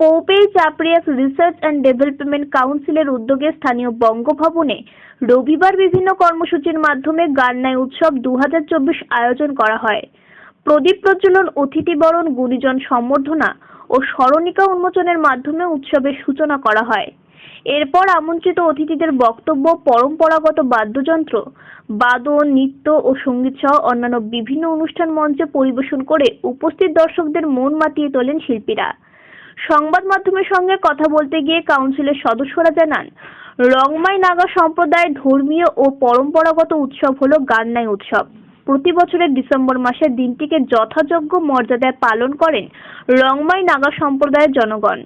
পৌপেই চাপড়িয়াস research and development কাউন্সিলের উদ্যোগে স্থানীয় বঙ্গভবনে রবিবার বিভিন্ন কর্মসূচির মাধ্যমে গান্নাই উৎসব দু হাজার চব্বিশ আয়োজন করা হয়। প্রদীপ প্রজ্বলন, অতিথিবরণ, গুণীজন সম্বর্ধনা ও স্মরণিকা উন্মোচনের মাধ্যমে উৎসবের সূচনা করা হয়। এরপর আমন্ত্রিত অতিথিদের বক্তব্য, পরম্পরাগত বাদ্যযন্ত্র, বাদন, নৃত্য ও সংগীত সহ অন্যান্য বিভিন্ন অনুষ্ঠান মঞ্চে পরিবেশন করে উপস্থিত দর্শকদের মন মাতিয়ে তোলেন শিল্পীরা। সংবাদ মাধ্যমের সঙ্গে কথা বলতে গিয়ে কাউন্সিলের সদস্যরা জানান, রংমাই নাগা সম্প্রদায়ের ধর্মীয় ও পরম্পরাগত উৎসব হলো গান্নাই উৎসব। প্রতি বছরের ডিসেম্বর মাসে দিনটিকে যথাযোগ্য মর্যাদায় পালন করেন রংমাই নাগা সম্প্রদায়ের জনগণ।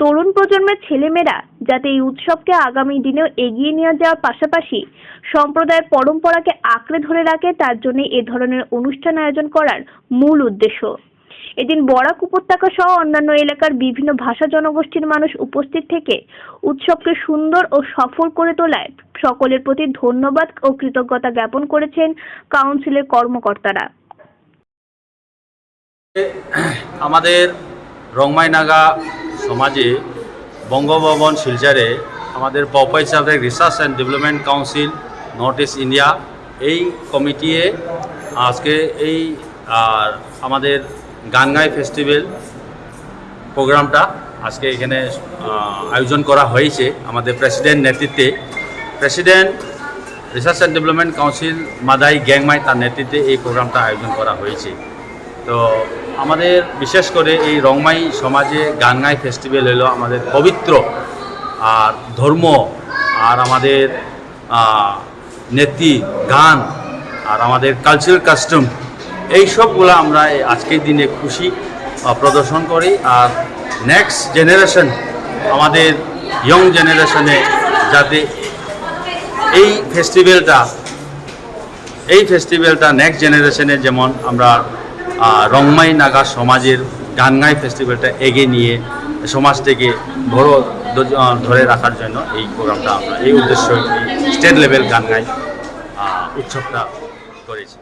তরুণ প্রজন্মের ছেলেমেয়েরা যাতে এই উৎসবকে আগামী দিনেও এগিয়ে নিয়ে যাওয়ার পাশাপাশি সম্প্রদায়ের পরম্পরাকে আঁকড়ে ধরে রাখে, তার জন্য এ ধরনের অনুষ্ঠান আয়োজন করার মূল উদ্দেশ্য। এদিন বরাক উপত্যকা সহ অন্যান্য এলাকার বিভিন্ন ভাষা জনগোষ্ঠীর মানুষ উপস্থিত থেকে উৎসবকে সুন্দর ও সফল করে তোলায় সকলের প্রতি ধন্যবাদ ও কৃতজ্ঞতা জ্ঞাপন করেছেন কাউন্সিলের কর্মকর্তারা। আমাদের রংমাই নাগা সমাজে বঙ্গভবন শিলচরে আমাদের পপাই সাহেব research and development council, north east India এই কমিটিয়ে আজকে এই, আর আমাদের গানগাই ফেস্টিভ্যাল প্রোগ্রামটা আজকে এখানে আয়োজন করা হয়েছে আমাদের প্রেসিডেন্ট নেতৃত্বে। President research and development council Madai Gangmai তার নেতৃত্বে এই প্রোগ্রামটা আয়োজন করা হয়েছে। তো আমাদের বিশেষ করে এই রংমাই সমাজে গানগাই ফেস্টিভ্যাল হলো আমাদের পবিত্র আর ধর্ম আর আমাদের নেত্রী গান আর আমাদের কালচারাল কাস্টম এই সবগুলো আমরা আজকের দিনে খুশি প্রদর্শন করি। আর নেক্সট জেনারেশন আমাদের ইয়ং জেনারেশনে যাতে এই ফেস্টিভ্যালটা এই ফেস্টিভ্যালটা নেক্সট জেনারেশনে যেমন আমরা রংমাই নাগা সমাজের গানগাই ফেস্টিভ্যালটা এগিয়ে নিয়ে সমাজটাকে বড় দ- ধরে রাখার জন্য এই প্রোগ্রামটা আমরা এই উদ্দেশ্য স্টেট লেভেল গানগাই আহ, উৎসবটা করেছি।